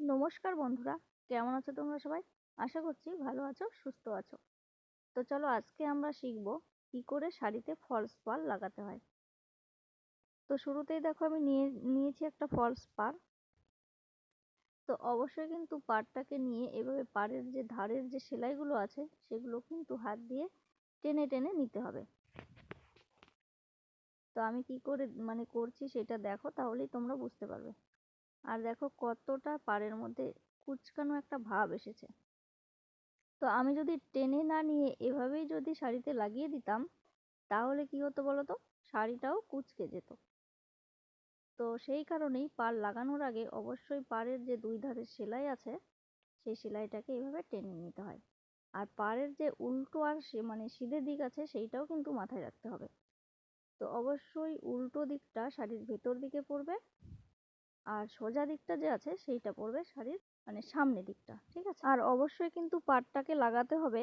নমস্কার বন্ধুরা, কেমন আছো তোমরা সবাই? আশা করছি ভালো আছো, সুস্থ আছো। তো চলো আজকে আমরা শিখব কি করে শাড়িতে ফলস পার লাগাতে হয়। তো শুরুতেই দেখো আমি নিয়ে, নিয়েছি একটা ফলস পার তো অবশ্যই কিন্তু পাড়টাকে নিয়ে এভাবে পাড়ের যে ধারের যে সেলাইগুলো আছে, সেগুলো কিন্তু হাত দিয়ে টেনে টেনে নিতে হবে। তো আমি কি করে মানে করছি সেটা দেখো, তাহলেই তোমরা বুঝতে পারবে। আর দেখো কতটা পাড়ের মধ্যে কুচকানো একটা ভাব এসেছে। তো আমি যদি টেনে না নিয়ে এভাবেই যদি শাড়িতে লাগিয়ে দিতাম, তাহলে কি হতো বলো তো শাড়িটাও কুচকে যেত। তো সেই কারণেই পাড় লাগানোর আগে অবশ্যই পাড়ের যে দুই ধারের সেলাই আছে, সেই সেলাইটাকে এভাবে টেনে নিতে হয়। আর পাড়ের যে উল্টো আর সে মানে সিধে দিক আছে, সেইটাও কিন্তু মাথায় রাখতে হবে। তো অবশ্যই উল্টো দিকটা শাড়ির ভেতর দিকে পড়বে আর সোজা দিকটা যে আছে সেইটা পড়বে শাড়ির মানে সামনে দিকটা, ঠিক আছে? আর অবশ্যই কিন্তু পাটটাকে লাগাতে হবে।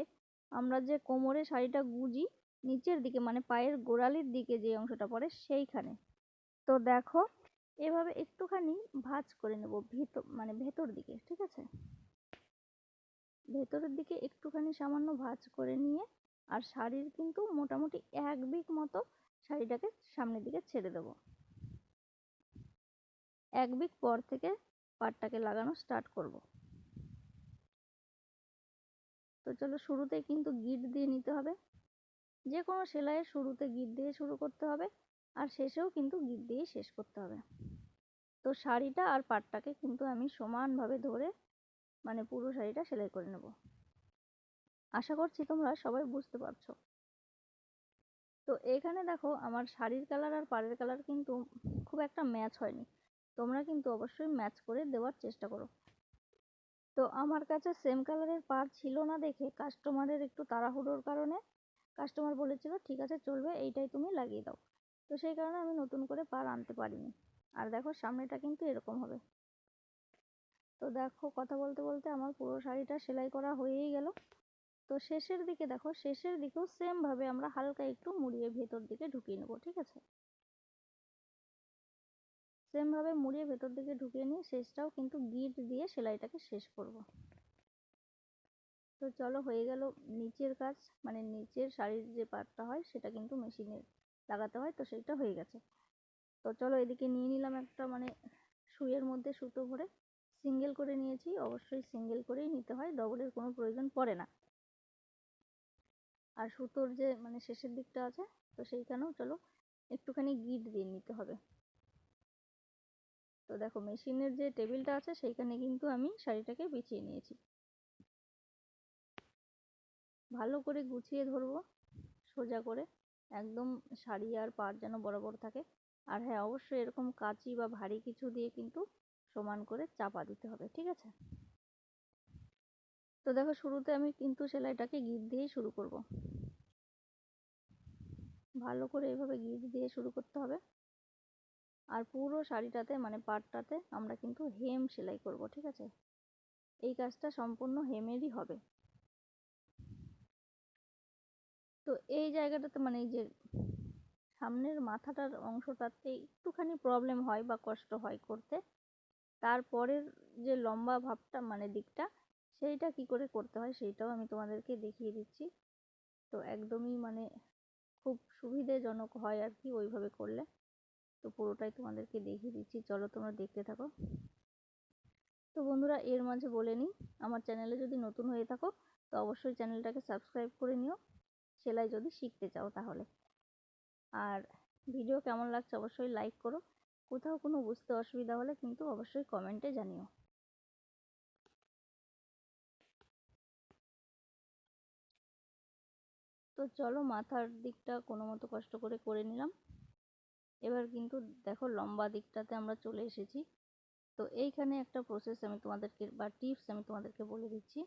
আমরা যে কোমরে শাড়িটা গুজি, নিচের দিকে মানে পায়ের গোড়ালির দিকে যে অংশটা পড়ে সেইখানে। তো দেখো, এভাবে একটুখানি ভাঁজ করে নেব ভেতর মানে ভেতর দিকে, ঠিক আছে? ভেতরের দিকে একটুখানি সামান্য ভাঁজ করে নিয়ে আর শাড়ির কিন্তু মোটামুটি এক বিক মতো শাড়িটাকে সামনের দিকে ছেড়ে দেবো। এক উইক পর থেকে পাটটাকে লাগানো স্টার্ট করব। তো চলো শুরুতে কিন্তু গিট দিয়ে নিতে হবে। যে কোনো সেলাইয়ের শুরুতে গিট দিয়ে শুরু করতে হবে আর শেষেও কিন্তু গিট দিয়ে শেষ করতে হবে। তো শাড়িটা আর পাটটাকে কিন্তু আমি সমানভাবে ধরে মানে পুরো শাড়িটা সেলাই করে নেব। আশা করছি তোমরা সবাই বুঝতে পারছ। তো এখানে দেখো আমার শাড়ির কালার আর পাড়ের কালার কিন্তু খুব একটা ম্যাচ হয়নি। তোমরা কিন্তু অবশ্যই ম্যাচ করে দেওয়ার চেষ্টা করো। তো আমার কাছে সেম কালারের পার ছিল না দেখে কাস্টমারের একটু তাড়াহুড়োর কারণে কাস্টমার বলেছিল, ঠিক আছে, চলবে, এইটাই তুমি লাগিয়ে দাও। তো সেই কারণে আমি নতুন করে পার আনতে পারিনি। আর দেখো, সামনেটা কিন্তু এরকম হবে। তো দেখো, কথা বলতে বলতে আমার পুরো শাড়িটা সেলাই করা হয়েই গেল। তো শেষের দিকে দেখো, শেষের দিকেও সেমভাবে আমরা হালকা একটু মুড়িয়ে ভেতর দিকে ঢুকিয়ে নেব, ঠিক আছে? সেমভাবে মুড়িয়ে ভেতর দিকে ঢুকিয়ে নিয়ে শেষটাও কিন্তু গিট দিয়ে সেলাইটাকে শেষ করব। তো চলো হয়ে গেল নিচের কাজ মানে নিচের শাড়ির যে পাটটা হয় সেটা কিন্তু মেশিনে লাগাতে হয়, তো সেইটা হয়ে গেছে। তো চলো এদিকে নিয়ে নিলাম একটা মানে সুইয়ের মধ্যে সুতো ভরে। সিঙ্গেল করে নিয়েছি, অবশ্যই সিঙ্গেল করেই নিতে হয়, ডবলের কোনো প্রয়োজন পড়ে না। আর সুতোর যে মানে শেষের দিকটা আছে, তো সেইখানেও চলো একটুখানি গিট দিয়ে নিতে হবে। তো দেখো মেশিনের যে টেবিলটা আছে সেইখানে কিন্তু আমি শাড়িটাকে বিছিয়ে নিয়েছি। ভালো করে গুছিয়ে ধরবো, সোজা করে। একদম শাড়ি আর পাড় যেন বরাবর থাকে। আর হ্যাঁ অবশ্যই এরকম কাঁচি বা ভারী কিছু দিয়ে কিন্তু সমান করে চাপা দিতে হবে, ঠিক আছে? তো দেখো শুরুতে আমি কিন্তু সেলাইটাকে গিট দিয়েই শুরু করব। ভালো করে এভাবে গিট দিয়ে শুরু করতে হবে। আর পুরো শাড়িটাতে মানে পাটটাতে আমরা কিন্তু হেম সেলাই করব, ঠিক আছে? এই কাজটা সম্পূর্ণ হেমেরই হবে। তো এই জায়গাটাতে মানে এই যে সামনের মাথাটার অংশটাতে একটুখানি প্রবলেম হয় বা কষ্ট হয় করতে, তারপরের যে লম্বা ভাবটা মানে দিকটা, সেইটা কি করে করতে হয় সেইটাও আমি তোমাদেরকে দেখিয়ে দিচ্ছি। তো একদমই মানে খুব সুবিধেজনক হয় আর কি ওইভাবে করলে। তো পুরোটাই তোমাদেরকে দেখিয়ে দিচ্ছি। চলো তোমরা দেখতে থাকো। তো বন্ধুরা, এর মাঝে বলে নিই, আমার চ্যানেলে যদি নতুন হয়ে থাকো, তো অবশ্যই চ্যানেলটাকে সাবস্ক্রাইব করে নিও। সেলাই যদি শিখতে চাও তাহলে। আর ভিডিও কেমন লাগছে অবশ্যই লাইক করো। কোথাও কোনো বুঝতে অসুবিধা হলে কিন্তু অবশ্যই কমেন্টে জানিও। তো চলো মাথার দিকটা কোনো মতো কষ্ট করে করে নিলাম। এবার কিন্তু দেখো লম্বা দিকটাতে আমরা চলে এসেছি। তো এইখানে একটা প্রসেস আমি তোমাদেরকে, বা টিপস আমি তোমাদেরকে বলে দিচ্ছি।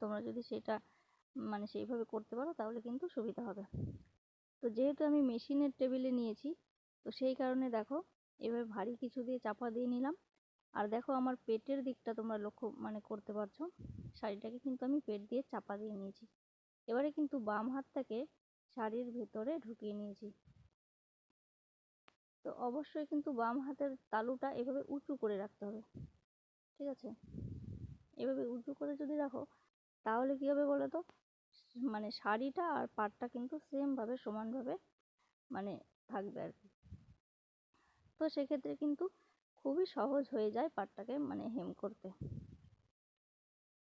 তোমরা যদি সেটা মানে সেইভাবে করতে পারো তাহলে কিন্তু সুবিধা হবে। তো যেহেতু আমি মেশিনের টেবিলে নিয়েছি, তো সেই কারণে দেখো এভাবে ভারী কিছু দিয়ে চাপা দিয়ে নিলাম। আর দেখো আমার পেটের দিকটা তোমরা লক্ষ্য মানে করতে পারছ। শাড়িটাকে কিন্তু আমি পেট দিয়ে চাপা দিয়ে নিয়েছি। এবারে কিন্তু বাম হাতটাকে শাড়ির ভেতরে ঢুকিয়ে নিয়েছি। তো অবশ্যই কিন্তু বাম হাতের তালুটা এভাবে উঁচু করে রাখতে হবে। ঠিক আছে? এভাবে উঁচু করে যদি রাখো, তাহলে কী হবে বলো তো? মানে শাড়িটা আর পাটটা কিন্তু সেমভাবে সমানভাবে মানে থাকবে আর কি। তো সেক্ষেত্রে কিন্তু খুবই সহজ হয়ে যায় পাটটাকে মানে হেম করতে।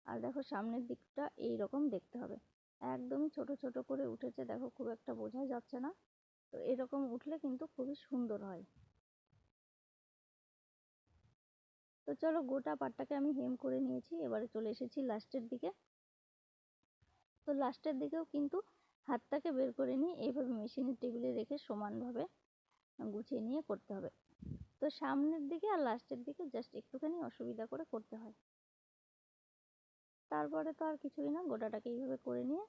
আর দেখো সামনের দিকটা এই রকম দেখতে হবে। একদমই ছোট ছোট করে উঠেছে, দেখো খুব একটা বোঝা যাচ্ছে না। তো এরকম উঠলে কিন্তু খুবই সুন্দর হয়। তো চলো গোটা পাটটাকে আমি হেম করে নিয়েছি, এবারে চলে এসেছি লাস্টের দিকে। তো লাস্টের দিকেও কিন্তু হাতটাকে বের করে নিয়ে এইভাবে মেশিনের টেবিলে রেখে সমানভাবে গুছিয়ে নিয়ে করতে হবে। তো সামনের দিকে আর লাস্টের দিকে জাস্ট একটুখানি অসুবিধা করে করতে হয়। তারপরে তো আর কিছুই না, গোটাটাকে এইভাবে করে নিয়ে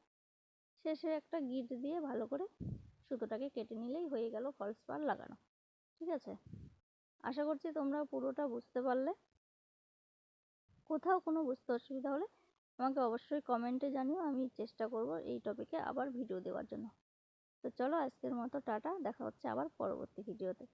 শেষে একটা গিট দিয়ে ভালো করে সুতোটাকে কেটে নিলেই হয়ে গেল ফলস পার লাগানো। ঠিক আছে? আশা করছি তোমরা পুরোটা বুঝতে পারলে। কোথাও কোনো বুঝতে অসুবিধা হলে আমাকে অবশ্যই কমেন্টে জানিও, আমি চেষ্টা করব এই টপিকে আবার ভিডিও দেওয়ার জন্য। তো চলো আজকের মতো টাটা, দেখা হচ্ছে আবার পরবর্তী ভিডিওতে